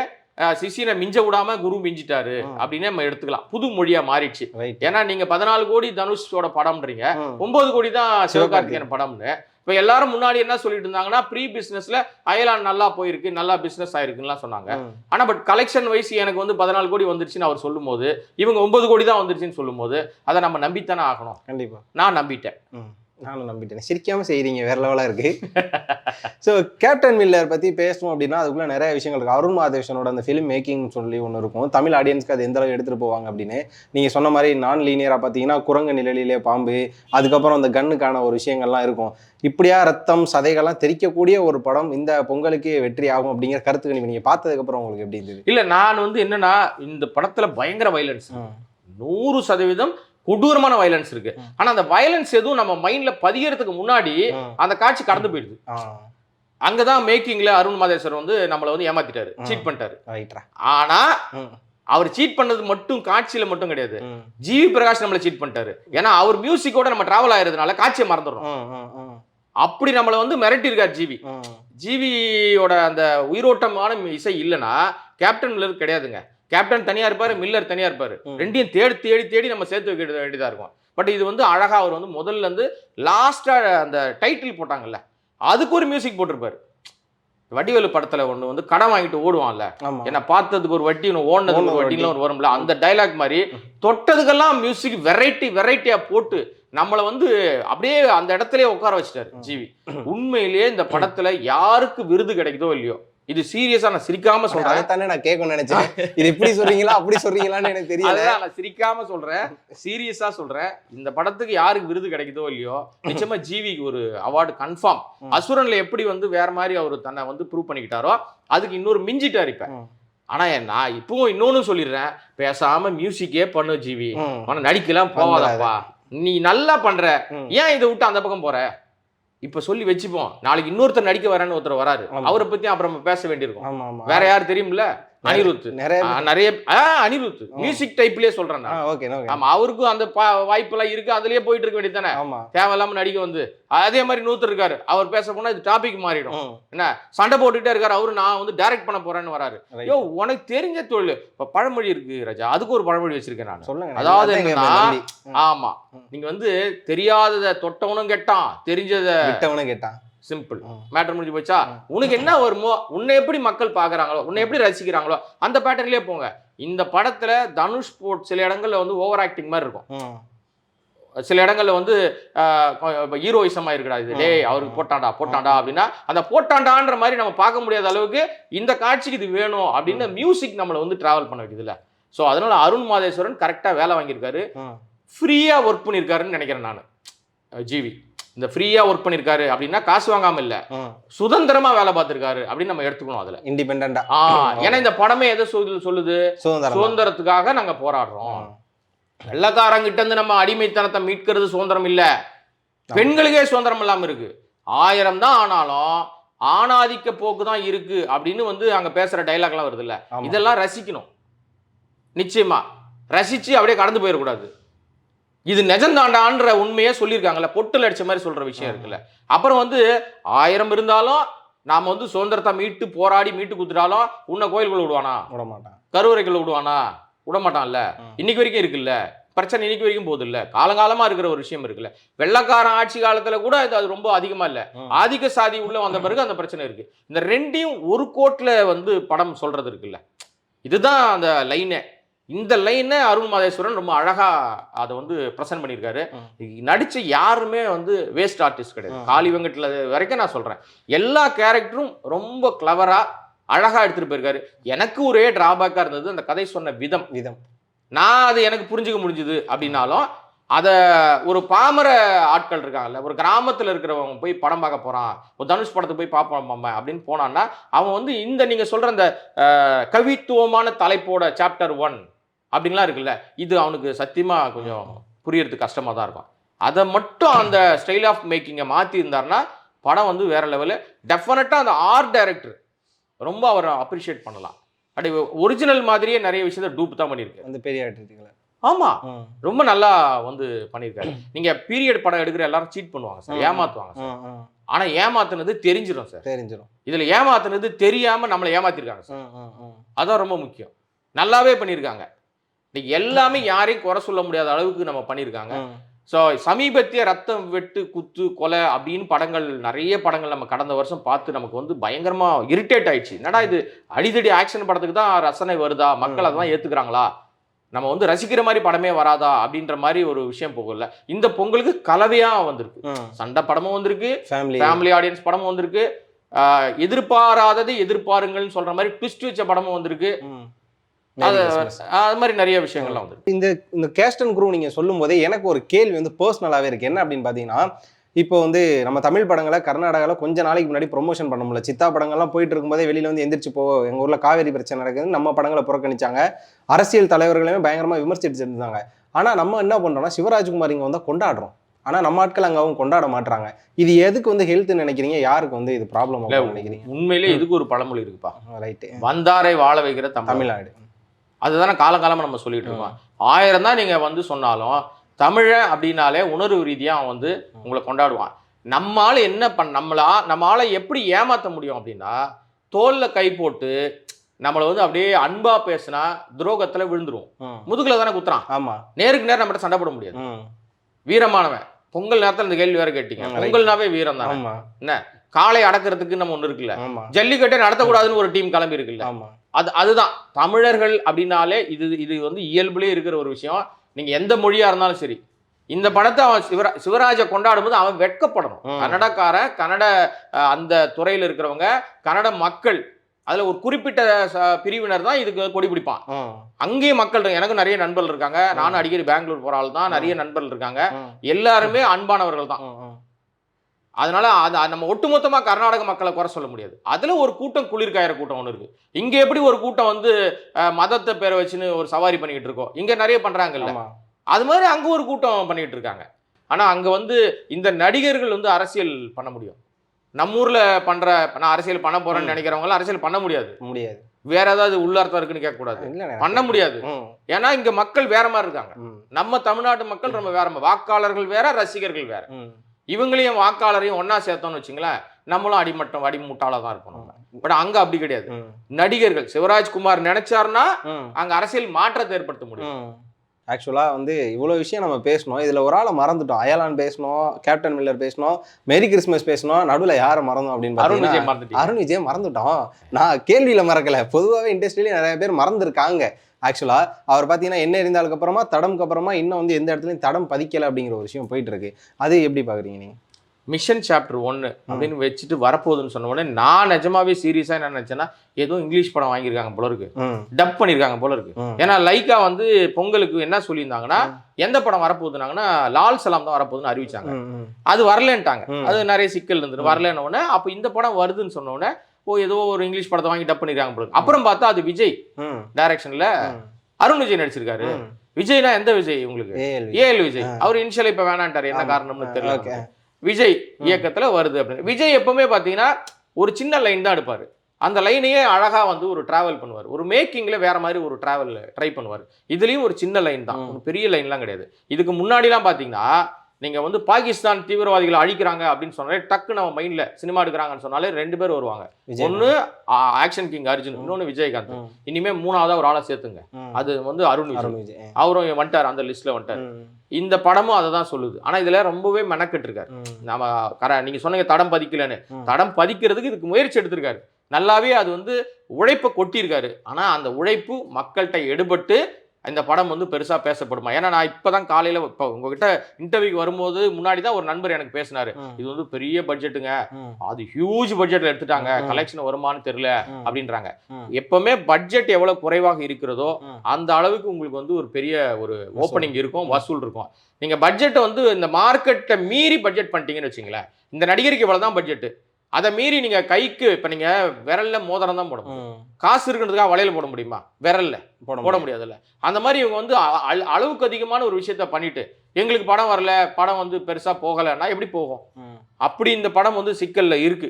சிஷியனை மிஞ்ச விடாம குரு மிஞ்சிட்டாரு. அப்படின்னு நம்ம எடுத்துக்கலாம் புது மொழியா மாறிடுச்சு ஏன்னா நீங்க பதினாலு கோடி தனுஷோட படம்ன்றீங்க. ஒன்பது கோடி தான் சிவகார்த்திகேயன். படம்னு இப்ப எல்லாரும் முன்னாடி என்ன சொல்லிட்டு இருந்தாங்கன்னா ப்ரீ பிசினஸ்ல அயலான் நல்லா போயிருக்கு நல்லா பிசினஸ் ஆயிருக்குன்னுலாம் சொன்னாங்க. ஆனா பட் கலெக்ஷன் வைஸ் எனக்கு வந்து பதினாலு கோடி வந்துருச்சுன்னு அவர் சொல்லும்போது இவங்க ஒன்பது கோடி தான் வந்துருச்சுன்னு சொல்லும்போது அதை நம்ம நம்பித்தானே ஆகணும் கண்டிப்பா நான் நம்பிட்டேன். நானும் நம்பிட்டேன். சிரிக்காம செய்றீங்க வேற லெவலா இருக்கு. ஸோ கேப்டன் மில்லர் பத்தி பேசணும் அப்படின்னா அதுக்குள்ள நிறைய விஷயங்கள் இருக்கு. அருண் மாதேஷனோட அந்த ஃபிலிம் மேக்கிங் சொல்லி ஒன்று இருக்கும். தமிழ் ஆடியன்ஸ்க்கு அது எந்த அளவுக்கு எடுத்துட்டு போவாங்க அப்படின்னு. நீங்க சொன்ன மாதிரி நான் லீனியரா பார்த்தீங்கன்னா குரங்கு நிழலிலே பாம்பு அதுக்கப்புறம் அந்த கண்ணுக்கான ஒரு விஷயங்கள்லாம் இருக்கும். இப்படியா ரத்தம் சதைகள்லாம் தெரிக்கக்கூடிய ஒரு படம் இந்த பொங்கலுக்கு வெற்றி ஆகும் அப்படிங்கிற கருத்துக்கு நீங்க- நீங்க பார்த்ததுக்கு அப்புறம் உங்களுக்கு எப்படி இருந்தது? இல்ல நான் வந்து என்னன்னா இந்த படத்துல பயங்கர வைலன்ஸ். நூறு சதவீதம் கொடூரமான வயலன்ஸ் இருக்கு. ஆனா அந்த வயலன்ஸ் எதுவும் நம்ம மைண்ட்ல பதியறதுக்கு முன்னாடி. அந்த காட்சி கடந்து போயிடுது. அங்கதான் மேக்கிங்ல அருண் மாதேஸ்வர் வந்து நம்மள வந்து ஏமாத்திட்டாரு. சீட் பண்ணிட்டாரு. ஆனா அவர் சீட் பண்ணது மட்டும் காட்சியில மட்டும் கிடையாது. ஜிவி பிரகாஷ் நம்மள சீட் பண்ணிட்டாரு. ஏன்னா அவர் மியூசிக்கோட நம்ம டிராவல் ஆயிருந்தனால காட்சியை மறந்துடுறோம். அப்படி நம்மள வந்து மிரட்டி இருக்கார் ஜிவி ஜிவியோட அந்த உயிரோட்டமான இசை இல்லைன்னா கேப்டன் மில்லர் கிடையாதுங்க. கேப்டன் தனியா இருப்பாரு மில்லர் தனியா இருப்பாரு. ரெண்டையும் தேடி தேடி தேடி நம்ம சேர்த்து வைக்க வேண்டியதா இருக்கும். பட் இது வந்து அழகா அவர் வந்து முதல்ல இருந்து லாஸ்டா அந்த டைட்டில் போட்டாங்கல்ல அதுக்கு ஒரு மியூசிக் போட்டிருப்பாரு. வடிவேலு படத்துல ஒண்ணு வந்து கடன் வாங்கிட்டு ஓடுவான்ல. என்ன பார்த்ததுக்கு ஒரு வட்டி ஒன்று ஓடுனதுக்கு ஓடுன ஒரு வட்டிலாம் ஒரு வரும்ல. அந்த டைலாக் மாதிரி தொட்டதுக்கெல்லாம் மியூசிக் வெரைட்டி வெரைட்டியா போட்டு நம்மளை வந்து அப்படியே அந்த இடத்துலயே உட்கார வச்சிட்டாரு ஜிவி. உண்மையிலேயே இந்த படத்துல யாருக்கு விருது கிடைக்குதோ இல்லையோ இது சீரியஸா நான் சிரிக்காம சொல்றேன். அதைத்தானே நான் கேட்கணும்னு நினைச்சேன். இது இப்படி சொல்றீங்களா அப்படி சொல்றீங்களான்னு எனக்கு தெரியல. நான் சிரிக்காம சொல்றேன். சீரியஸா சொல்றேன். இந்த படத்துக்கு யாருக்கு விருது கிடைக்குதோ இல்லையோ நிச்சயமா ஜிவிக்கு ஒரு அவார்டு கன்ஃபார்ம். அசுரன்ல எப்படி வந்து வேற மாதிரி அவர் தன்னை வந்து ப்ரூவ் பண்ணிக்கிட்டாரோ அதுக்கு இன்னொரு மிஞ்சிட்டார் இப்ப. ஆனா நான் இப்பவும் இன்னொன்னு சொல்லிடுறேன். பேசாம மியூசிக்கே பண்ணு ஜிவி. ஆனா நடிக்கலாம் போவாதப்பா நீ நல்லா பண்ற. ஏன் இதை விட்டு அந்த பக்கம் போற? இப்ப சொல்லி வச்சுப்போம். நாளைக்கு இன்னொருத்தர் நடிக்க வரேன்னு ஒருத்தர் வராரு. அவரை பத்தி அப்புறம் பேச வேண்டியிருக்கும். வேற யார் தெரியும்ல? அனிருத். நிறைய நிறைய அனிருத். மியூசிக் டைப்லயே சொல்றேன் ஓகே ஆமா அவருக்கும் அந்த பா- வாய்ப்பெல்லாம் இருக்கு. அதுலயே போயிட்டு இருக்க வேண்டியதானே ஆமா. தேவையில்லாம நடிக்க வந்து. அதே மாதிரி நூத்தர் இருக்காரு. அவர் பேச போனா இது டாபிக் மாறிடும். என்ன? சண்டை போட்டுட்டே இருக்காரு. அவரு நான் வந்து டைரக்ட் பண்ண போறேன்னு வராரு. Right. யோ உனக்கு தெரிஞ்ச தொழில். இப்ப பழமொழி இருக்கு ராஜா. அதுக்கு ஒரு பழமொழி வச்சிருக்கேன் நான். சொல்லுங்க அதாவது என்னன்னா. ஆமா. நீங்க வந்து தெரியாதத தொட்டவனும் கெட்டான். தெரிஞ்சத கேட்டான். சிம்பிள். மேட்டர் முடிஞ்சு போச்சா. உனக்கு என்ன வருமோ உன்னை எப்படி மக்கள் பாக்குறாங்களோ உன்னை எப்படி ரசிக்கிறாங்களோ அந்த பேட்டர்ன்லயே போங்க. இந்த படத்துல தனுஷ் போட் சில இடங்கள்ல வந்து ஓவர் ஆக்டிங் மாதிரி இருக்கும். சில இடங்கள்ல வந்து ஹீரோயிசமா இருக்கடா இது. டேய் அவருக்கு போட்டாண்டா போட்டாண்டா அப்படின்னா அந்த போட்டாண்டான்ற மாதிரி நம்ம பார்க்க முடியாத அளவுக்கு இந்த காட்சிக்கு இது வேணும் அப்படின்னு மியூசிக் நம்மளை வந்து டிராவல் பண்ண வைக்குதுல்ல. ஸோ அதனால அருண் மாதேஸ்வரன் கரெக்டா வேலை வாங்கியிருக்காரு. ம். ஃப்ரீயா ஒர்க் பண்ணியிருக்காருன்னு நினைக்கிறேன் நான். ஜிவி. இந்த ஃப்ரீயா ஒர்க் பண்ணியிருக்காரு அப்படின்னா காசு வாங்காம இல்ல. சுதந்திரமா வேலை பார்த்திருக்காரு அப்படின்னு நம்ம எடுத்துக்கணும் அதுல. இண்டிபெண்டா ஆ ஏன்னா இந்த படமே எதை சொல்லுது? சுதந்திரத்துக்காக நாங்க போராடுறோம். வெள்ளக்காரங்கிட்ட இருந்து நம்ம அடிமைத்தனத்தை மீட்கிறது சுதந்திரம் இல்ல. பெண்களுக்கே சுதந்திரம் இல்லாம இருக்கு. ஆயிரம் தான் ஆனாலும் ஆணாதிக்க போக்கு தான் இருக்கு அப்படின்னு வந்து அங்க பேசுற டைலாக்லாம் வருது இல்ல. இதெல்லாம் ரசிக்கணும். நிச்சயமா. ரசிச்சு அப்படியே கடந்து போயிடக்கூடாது. இது நிஜம்தாண்டான்ற உண்மையை சொல்லியிருக்காங்கல்ல பொட்டுல அடிச்ச மாதிரி சொல்ற விஷயம் இருக்குல்ல. அப்புறம் வந்து ஆயிரம் இருந்தாலும் நாம வந்து சுதந்திரத்தை மீட்டு போராடி மீட்டு குத்துட்டாலும் உன்னை கோயிலுக்குள்ள விடுவானா? விட மாட்டான் கருவறைக்குள்ள விடுவானா? விட மாட்டான்ல. இன்னைக்கு வரைக்கும் இருக்குல்ல. பிரச்சனை இன்னைக்கு வரைக்கும் போகுது இல்ல காலங்காலமா இருக்கிற ஒரு விஷயம் இருக்குல்ல. வெள்ளக்காரன் ஆட்சி காலத்துல கூட இது அது ரொம்ப அதிகமா இல்ல. ஆதிக்க சாதி உள்ள வந்த பிறகு அந்த பிரச்சனை இருக்கு. இந்த ரெண்டையும் ஒரு கோட்ல வந்து படம் சொல்றது இருக்குல்ல. இதுதான் அந்த லைனே இந்த லைனை அருண் மாதேஸ்வரன் ரொம்ப அழகா அதை வந்து ப்ரெசென்ட் பண்ணியிருக்காரு. நடிச்ச யாருமே வந்து வேஸ்ட் ஆர்டிஸ்ட் கிடையாது. காளி வெங்கட்ல வரைக்கும் நான் சொல்றேன். எல்லா கேரக்டரும் ரொம்ப கிளவரா அழகா எடுத்துட்டு போயிருக்காரு. எனக்கு ஒரே டிராபேக்கா இருந்தது அந்த கதை சொன்ன விதம். விதம். நான் அது எனக்கு புரிஞ்சுக்க முடிஞ்சுது அப்படின்னாலும் அதை ஒரு பாமர ஆட்கள் இருக்காங்கல்ல ஒரு கிராமத்தில் இருக்கிறவங்க போய் படம் பார்க்க போகிறான் ஒரு தனுஷ் படத்துக்கு போய் பார்ப்போம் நம்ம அப்படின்னு போனான்னா அவன் வந்து இந்த நீங்கள் சொல்கிற அந்த கவித்துவமான தலைப்போட சாப்டர் ஒன் அப்படின்லாம் இருக்குல்ல இது அவனுக்கு சத்தியமாக கொஞ்சம் புரியறதுக்கு கஷ்டமாக தான் இருக்கும். அதை மட்டும் அந்த ஸ்டைல் ஆஃப் மேக்கிங்கை மாற்றி இருந்தாருன்னா படம் வந்து வேற லெவலு டெஃபினட்டாக அந்த ஆர்ட் டைரக்டர் ரொம்ப அவரை அப்ரிஷியேட் பண்ணலாம். அப்படி ஒரிஜினல் மாதிரியே நிறைய விஷயத்த டூப் தான் பண்ணியிருக்கு அந்த பெரிய ஆமா. ரொம்ப நல்லா வந்து பண்ணியிருக்காரு. நீங்க பீரியட் படம் எடுக்கிற எல்லாரும் சீட் பண்ணுவாங்க சார். ஏமாத்துவாங்க சார். ஆனா ஏமாத்துனது தெரிஞ்சிடும் சார். தெரிஞ்சிடும் இதுல ஏமாத்துனது தெரியாம நம்மளை ஏமாத்திருக்காங்க சார். அதான் ரொம்ப முக்கியம். நல்லாவே பண்ணியிருக்காங்க. இன்னைக்கு எல்லாமே யாரையும் குறை சொல்ல முடியாத அளவுக்கு நம்ம பண்ணியிருக்காங்க. ஸோ சமீபத்திய ரத்தம் வெட்டு குத்து கொலை அப்படின்னு படங்கள் நிறைய படங்கள் நம்ம கடந்த வருஷம் பார்த்து நமக்கு வந்து பயங்கரமா இரிட்டேட் ஆயிடுச்சு. என்னடா இது? அடிதடி ஆக்ஷன் படத்துக்கு தான் ரசனை வருதா? மக்கள் அதான் ஏத்துக்கிறாங்களா? நம்ம வந்து ரசிக்கிற மாதிரி படமே வராதா? அப்படின்ற மாதிரி ஒரு விஷயம் போகல. இந்த பொங்கலுக்கு கலவையா வந்திருக்கு. சண்டை படமும் வந்திருக்கு. ஃபேமிலி ஆடியன்ஸ் படமும் வந்திருக்கு. எதிர்பாராததை எதிர்பாருங்கள்னு சொல்ற மாதிரி ட்விஸ்ட் வச்ச படமும் வந்திருக்கு. அது மாதிரி நிறைய விஷயங்கள்லாம் வந்திருக்கு. இந்த இந்த கேஸ்ட் அண்ட் குரூ நீங்க சொல்லும் போதே எனக்கு ஒரு கேள்வி வந்து பர்சனலாவே இருக்கு. என்ன அப்படின்னு பாத்தீங்கன்னா இப்போ வந்து நம்ம தமிழ் படங்களை கர்நாடகாவில் கொஞ்ச நாளைக்கு முன்னாடி ப்ரொமோஷன் பண்ண முடியல. சித்தா படங்கள்லாம் போயிட்டு இருக்கும்போதே வெளியில வந்து எந்திரிச்சு போ எங்க ஊர்ல காவேரி பிரச்சனை நடக்குது நம்ம படங்களை புறக்கணிச்சாங்க. அரசியல் தலைவர்களையுமே பயங்கரமா விமர்சிச்சுட்டு இருந்தாங்க. ஆனா நம்ம என்ன பண்றோம்னா சிவராஜ்குமார் இங்க வந்தா கொண்டாடுறோம். ஆனா நம்ம ஆட்கள் அங்க அவங்க கொண்டாட மாட்றாங்க. இது எதுக்கு வந்து ஹெல்த் நினைக்கிறீங்க? யாருக்கு வந்து இது ப்ராப்ளம் நினைக்கிறீங்க? உண்மையிலே இதுக்கு ஒரு பழமொழி இருக்குப்பா. ரைட்டு வந்தாரை வாழ வைக்கிற தமிழ். தமிழ்நாடு. அதுதானே காலகாலமா நம்ம சொல்லிட்டு இருக்கோம். ஆயிரம் தான் நீங்க வந்து சொன்னாலும் தமிழன் அப்படின்னாலே உணர்வு ரீதியா அவன் வந்து உங்களை கொண்டாடுவான். நம்மால என்ன பண்ண நம்மளா நம்மளால எப்படி ஏமாத்த முடியும் அப்படின்னா தோல்ல கை போட்டு நம்மளை வந்து அப்படியே அன்பா பேசினா துரோகத்துல விழுந்துருவோம். முதுகுல தானே குத்துறான். ஆமா. நேருக்கு நேரம் நம்மகிட்ட சண்டை போட முடியாது. வீரமானவன். பொங்கல் நேரத்துல இந்த கேள்வி வேற கேட்டீங்க. பொங்கல்னாவே வீரம் தானே ஆமா. காளை அடக்கிறதுக்கு நம்ம ஒண்ணு இருக்குல்ல. ஜல்லிக்கட்டை நடத்தக்கூடாதுன்னு ஒரு டீம் கிளம்பி இருக்குல்ல. ஆமா. அது அதுதான். தமிழர்கள் அப்படின்னாலே இது இது வந்து இயல்புலே இருக்கிற ஒரு விஷயம். நீங்க எந்த மொழியா இருந்தாலும் சரி. இந்த படத்தை அவன் சிவரா சிவராஜை கொண்டாடும் போது அவன் வெட்கப்படணும். கன்னடக்காரன் கன்னட அந்த துறையில இருக்கிறவங்க கன்னட மக்கள் அதுல ஒரு குறிப்பிட்ட பிரிவினர் தான் இதுக்கு கொடி பிடிப்பான். அங்கேயும் மக்கள். எனக்கும் நிறைய நண்பர்கள் இருக்காங்க. நானும் அடிக்கடி பெங்களூர் போற ஆள் தான். நிறைய நண்பர்கள் இருக்காங்க. எல்லாருமே அன்பானவர்கள் தான். அதனால அது நம்ம ஒட்டுமொத்தமா கர்நாடக மக்களை குறை சொல்ல முடியாது. அதுல ஒரு கூட்டம் குளிர்காயிற கூட்டம் ஒன்று இருக்கு. இங்க எப்படி ஒரு கூட்டம் வந்து மதத்தை பேரை வச்சுன்னு ஒரு சவாரி பண்ணிக்கிட்டு இருக்கோம் இங்க நிறைய பண்றாங்கல்ல. ஆமா. அது மாதிரி அங்க ஒரு கூட்டம் பண்ணிட்டு இருக்காங்க. ஆனா அங்க வந்து இந்த நடிகர்கள் வந்து அரசியல் பண்ண முடியும். நம்ம ஊர்ல பண்ற நான் அரசியல் பண்ண போறேன்னு ம். நினைக்கிறவங்க எல்லாம் அரசியல் பண்ண முடியாது. முடியாது. வேற ஏதாவது உள்ளார்த்தம் இருக்குன்னு கேட்க கூடாது இல்ல. பண்ண முடியாது. ஏன்னா இங்க மக்கள் வேற மாதிரி இருக்காங்க. நம்ம தமிழ்நாட்டு மக்கள் ரொம்ப வேற. வாக்காளர்கள் வேற ரசிகர்கள் வேற. இவங்களையும் வாக்காளரையும் ஒண்ணா சேர்த்தோம்னு வச்சுங்களேன் நம்மளும் அடிமட்டம் அடிமுட்டாளா தான் இருப்போம் நம்ம. பட் அங்க அப்படி கிடையாது. நடிகர்கள் சிவராஜ்குமார் நினைச்சாருன்னா. அங்க அரசியல் மாற்றத்தை ஏற்படுத்த முடியும். ம். ஆக்சுவலா வந்து இவ்வளவு விஷயம் நம்ம பேசணும். இதுல ஒரு ஆளை மறந்துட்டோம். அயலான் பேசணும் கேப்டன் மில்லர் பேசணும் மேரி கிறிஸ்மஸ் பேசணும். நடுவுல யாரை மறந்தோம் அப்படின்னு அருண் விஜய் மறந்துட்டீங்க. அருண் விஜய் மறந்துட்டோம். நான் கேள்வியில மறக்கல. பொதுவாகவே இண்டஸ்ட்ரியில நிறைய பேர் மறந்துருக்காங்க. ஆக்சுவலா அவர் பாத்தீங்கன்னா என்ன இருந்தாலுக்கு அப்புறமா தடம்க்கு அப்புறமா இன்னும் வந்து எந்த இடத்துலயும் தடம் பதிக்கல அப்படிங்கிற ஒரு விஷயம் போயிட்டு இருக்கு. அது எப்படி பாக்குறீங்க நீங்க? மிஷன் சாப்டர் ஒன்னு அப்படின்னு வச்சுட்டு வரப்போகுதுன்னு சொன்ன உடனே நான் நிஜமாவே சீரியஸா என்ன நினைச்சேன்னா ஏதோ இங்கிலீஷ் படம் வாங்கியிருக்காங்க போல இருக்கு. டப் பண்ணியிருக்காங்க போல இருக்கு. ஏன்னா லைக்கா வந்து பொங்கலுக்கு என்ன சொல்லியிருந்தாங்கன்னா எந்த படம் வரப்போகுதுனாங்கன்னா லால் சலாம் தான் வரப்போகுதுன்னு அறிவிச்சாங்க. அது வரலன்ட்டாங்க. அது நிறைய சிக்கல் இருந்தது. வரலன்ன உடனே அப்போ இந்த படம் வருதுன்னு சொன்ன உடனே ஓ ஏதோ ஒரு இங்கிலீஷ் படத்தை வாங்கி டப் பண்ணிருக்காங்க. அப்புறம் பார்த்தா அது விஜய். டைரக்ஷன்ல. அருண் விஜய் நடிச்சிருக்காரு. விஜய்னா எந்த விஜய் உங்களுக்கு. ஏஎல் விஜய் அவர் இனிஷியல் இப்ப வேணான்ட்டாரு என்ன. காரணம்னு தெரியல. விஜய் இயக்கத்துல வருது அப்படின்னு விஜய் எப்பவுமே பாத்தீங்கன்னா ஒரு சின்ன லைன் தான் எடுப்பாரு அந்த லைனையே அழகா வந்து ஒரு டிராவல் பண்ணுவார் ஒரு மேக்கிங்ல வேற மாதிரி ஒரு டிராவல் ட்ரை பண்ணுவார் இதுலயும் ஒரு சின்ன லைன் தான். ஒரு பெரிய லைன்லாம் கிடையாது இதுக்கு முன்னாடிலாம் பாத்தீங்கன்னா நீங்க வந்து பாகிஸ்தான் தீவிரவாதிகளை அழிக்கிறாங்க அப்படின்னு சொன்னாலே டக்கு நம்ம மைண்ட்ல சினிமா எடுக்கிறாங்கன்னு சொன்னாலே ரெண்டு பேர் வருவாங்க. ஒன்னு ஆக்ஷன் கிங் அர்ஜுன் இன்னொன்னு விஜயகாந்த். ம், இனிமே மூணாவதா ஒரு ஆளை சேர்த்துங்க. அது வந்து அருண் விஜய். அவரும் வந்துட்டார் அந்த லிஸ்ட்ல வந்துட்டார். இந்த படமும் அதை தான் சொல்லுது. ஆனா இதுல ரொம்பவே மெனக்கெட்டு இருக்காரு. ம், நாம கர நீங்க சொன்னீங்க தடம் பதிக்கலன்னு. தடம் பதிக்கிறதுக்கு இதுக்கு முயற்சி எடுத்திருக்காரு. நல்லாவே அது வந்து உழைப்பை கொட்டியிருக்காரு. ஆனா அந்த உழைப்பு மக்கள்கிட்ட எடுபட்டு இந்த படம் வந்து பெருசா பேசப்படுமா ஏன்னா நான் இப்பதான் காலையில இப்போ உங்ககிட்ட இன்டர்வியூக்கு வரும்போது முன்னாடி தான் ஒரு நண்பர் எனக்கு பேசினாரு இது வந்து பெரிய பட்ஜெட்டுங்க அது ஹியூஜ் பட்ஜெட்ல எடுத்துட்டாங்க. கலெக்ஷன் வருமானு தெரியல அப்படின்றாங்க. எப்பவுமே பட்ஜெட் எவ்வளவு குறைவாக இருக்கிறதோ. அந்த அளவுக்கு உங்களுக்கு வந்து ஒரு பெரிய ஒரு. ஓப்பனிங் இருக்கும். வசூல் இருக்கும் நீங்க பட்ஜெட்டை வந்து இந்த மார்க்கெட்டை மீறி பட்ஜெட் பண்ணிட்டீங்கன்னு வச்சுங்களேன் இந்த நடிகருக்கு இவ்வளவுதான் பட்ஜெட் அதை மீறி நீங்க கைக்கு இப்ப நீங்க விரல்ல மோதிரம் தான் போட முடியும். காசு இருக்கிறதுக்காக வளையல் போட முடியுமா? விரல்ல. போட போட முடியாது. முடியாதுல்ல. அந்த மாதிரி இவங்க வந்து அளவுக்கு அதிகமான ஒரு விஷயத்த பண்ணிட்டு எங்களுக்கு படம் வரல படம் வந்து பெருசா போகலைன்னா எப்படி போகும்? அப்படி இந்த படம் வந்து சிக்கல்ல இருக்கு.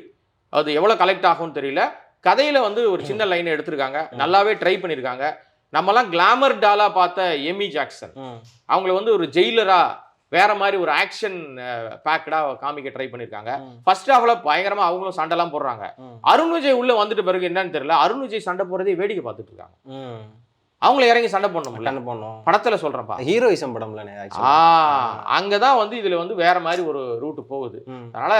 அது எவ்வளவு கலெக்ட் ஆகும்னு தெரியல. கதையில வந்து ஒரு சின்ன லைனை எடுத்திருக்காங்க. நல்லாவே ட்ரை பண்ணியிருக்காங்க நம்மலாம் கிளாமர் டாலா பார்த்த எமி ஜாக்சன் அவங்கள வந்து ஒரு ஜெயிலரா வேற மாதிரி ஒரு ஆக்ஷன் பேக்கடா காமிக்க ட்ரை பண்ணியிருக்காங்க ம், ஃபர்ஸ்ட் ஹாஃப்ல பயங்கரமா அவங்களும் சண்டைலாம் போடுறாங்க. ம், அருண் விஜய் உள்ள வந்துட்டு பிறகு என்னன்னு தெரியல. அருண் விஜய் சண்டை போடுறதே வேடிக்கை பார்த்துட்டு இருக்காங்க. அவங்கள இறங்கி சண்டை போடணும்ல. கண்ணு போடணும். படத்துல சொல்றேன்ப்பா ஹீரோயிசம் ஆ ஆக்சுவலா அங்கதான் வந்து இதுல வந்து வேற மாதிரி ஒரு ரூட் போகுது. அதனால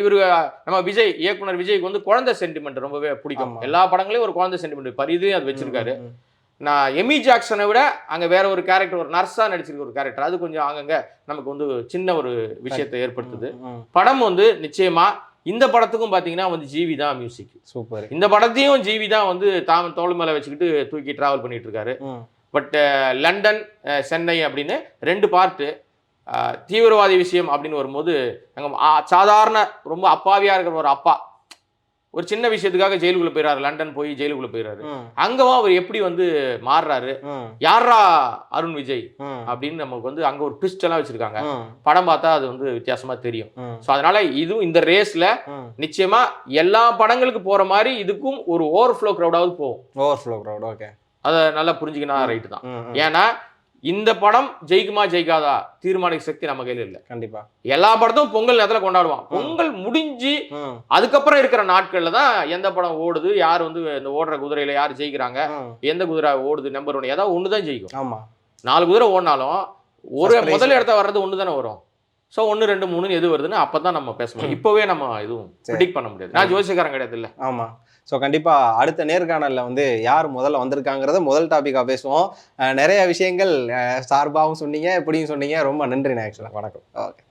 இவரு நம்ம விஜய் இயக்குனர் விஜய்க்கு வந்து குழந்தை சென்டிமெண்ட் ரொம்பவே பிடிக்கும். எல்லா படங்களையும் ஒரு குழந்தை சென்டிமெண்ட் பரிதையும் அது வச்சிருக்காரு. நான் எமி ஜாக்சனை விட அங்க வேற ஒரு கேரக்டர் ஒரு நர்ஸா நடிச்சிருக்க ஒரு கேரக்டர் அது கொஞ்சம் அங்கங்க நமக்கு வந்து சின்ன ஒரு விஷயத்தை ஏற்படுத்துது. படம் வந்து நிச்சயமா இந்த படத்துக்கும் பாத்தீங்கன்னா வந்து ஜிவி தான் மியூசிக் சூப்பர். இந்த படத்தையும் ஜிவி தான் வந்து தாம் தோள் மேல வச்சுக்கிட்டு தூக்கி டிராவல் பண்ணிட்டு இருக்காரு. பட் லண்டன் சென்னை அப்படின்னு ரெண்டு பார்ட்டு தீவிரவாதி விஷயம் அப்படின்னு வரும்போது அங்க ஆ, சாதாரண ரொம்ப அப்பாவியா இருக்கிற ஒரு அப்பா ஒரு சின்ன விஷயத்துக்காக ஜெயிலுக்குள்ள போயிறாரு. லண்டன் போய் ஜெயிலுக்குள்ள போயிறாரு. அங்கவா அவர் எப்படி வந்து மாறுறாரு? யாரா அருண் விஜய்? அப்படின்னு நமக்கு வந்து அங்க ஒரு ட்விஸ்ட் எல்லாம் வச்சிருக்காங்க. படம் பார்த்தா அது வந்து வித்தியாசமா தெரியும். ஸோ அதனால இதுவும் இந்த ரேஸ்ல. நிச்சயமா எல்லா படங்களுக்கு போற மாதிரி இதுக்கும் ஒரு ஓவர்ஃப்ளோ க்ரௌடாவது போகும். ஓவர்ஃப்ளோ க்ரௌட் ஓகே அதை நல்லா புரிஞ்சுக்கினா ரைட்டு தான். ஏன்னா இந்த படம் ஜெயிக்குமா ஜெயிக்காதா தீர்மானிக்க சக்தி நம்ம கையில இல்ல. கண்டிப்பா. எல்லா படத்தும் பொங்கல் நேரத்துல கொண்டாடுவான். பொங்கல் முடிஞ்சு அதுக்கப்புறம் இருக்கிற நாட்கள்ல தான் எந்த படம் ஓடுது யார் வந்து இந்த ஓடுற குதிரையில யார் ஜெயிக்கிறாங்க. எந்த குதிரை ஓடுது நம்பர் ஒன் ஏதாவது ஒன்று தான் ஜெயிக்கும். ஆமா. நாலு குதிரை ஓடினாலும் ஒரு. முதல் இடத்த வர்றது ஒன்று தானே வரும். ஸோ ஒன்று ரெண்டு மூணு எது வருதுன்னு அப்போ தான் நம்ம பேச முடியும். இப்போவே நம்ம எதுவும். ப்ரிடிக் பண்ண முடியாது. நான் ஜோசியக்காரன் கிடையாது இல்லை. ஆமா. ஸோ கண்டிப்பா அடுத்த நேர்காணல்ல வந்து யார் முதல்ல வந்திருக்காங்கிறத முதல் டாபிக்கா பேசுவோம். நிறைய விஷயங்கள் சார்பாகவும் சொன்னீங்க இப்படியும் சொன்னீங்க. ரொம்ப நன்றி ஆக்சுவலாக வணக்கம். ஓகே